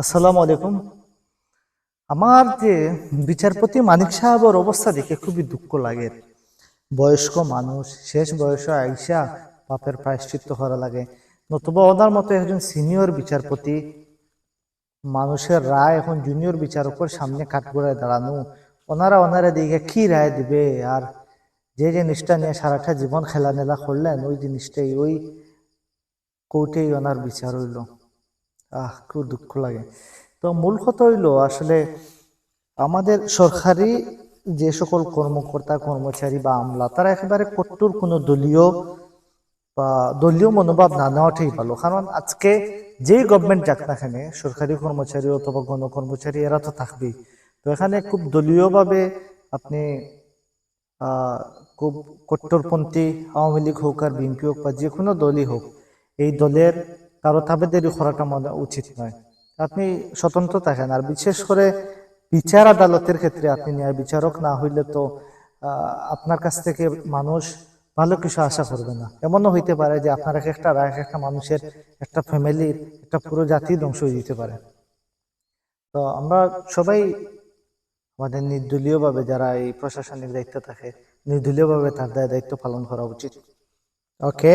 আসসালামু আলাইকুম। আমার যে বিচারপতি মানিক সাহেবের অবস্থা দেখে খুবই দুঃখ লাগে। বয়স্ক মানুষ, শেষ বয়সে আইসা পাপের প্রায়শ্চিত্ত করা লাগে। নতুবা ওনার মতো একজন সিনিয়র বিচারপতি, মানুষের রায় এখন জুনিয়র বিচারকের সামনে কাঠগড়ায় দাঁড়ানো। ওনারা ওনারা দিকে কি রায় দিবে? আর যে জিনিসটা নিয়ে সারাটা জীবন খেলানেলা করলেন, ওই জিনিসটাই, ওই কোর্টেই ওনার বিচার হইল। আহ, খুব দুঃখ লাগে। তো মূল কথা হইল, আসলে আমাদের সরকারি যে সকল কর্মকর্তা, কর্মচারী বা আমলা, তারা একেবারে কট্টর কোনো দলীয় বা দলীয় মনোভাব না নেওয়াটাই ভালো। কারণ আজকে যেই গভর্নমেন্ট যাক না এখানে সরকারি কর্মচারী অথবা গণকর্মচারী, এরা তো থাকবেই। তো এখানে খুব দলীয়ভাবে আপনি খুব কট্টরপন্থী, আওয়ামী লীগ হোক আর বিএনপি হোক বা যে কোনো দলই হোক, এই দলের কারও তাবেদারি করাটা মনে উচিত নয়। আপনি স্বতন্ত্র থাকেন, আর বিশেষ করে বিচার আদালতের ক্ষেত্রে আপনি ন্যায় বিচারক না হইলে তো আপনার কাছ থেকে মানুষ ভালো কিছু আশা করবে না। এমনও হইতে পারে যে আপনার এক একটা রায়, এক একটা মানুষের একটা ফ্যামিলির, একটা পুরো জাতি ধ্বংস হয়ে যেতে পারে। তো আমরা সবাই আমাদের নির্দলীয়ভাবে যারা এই প্রশাসনিক দায়িত্ব থাকে, নির্দলীয়ভাবে তার দায় দায়িত্ব পালন করা উচিত। ওকে?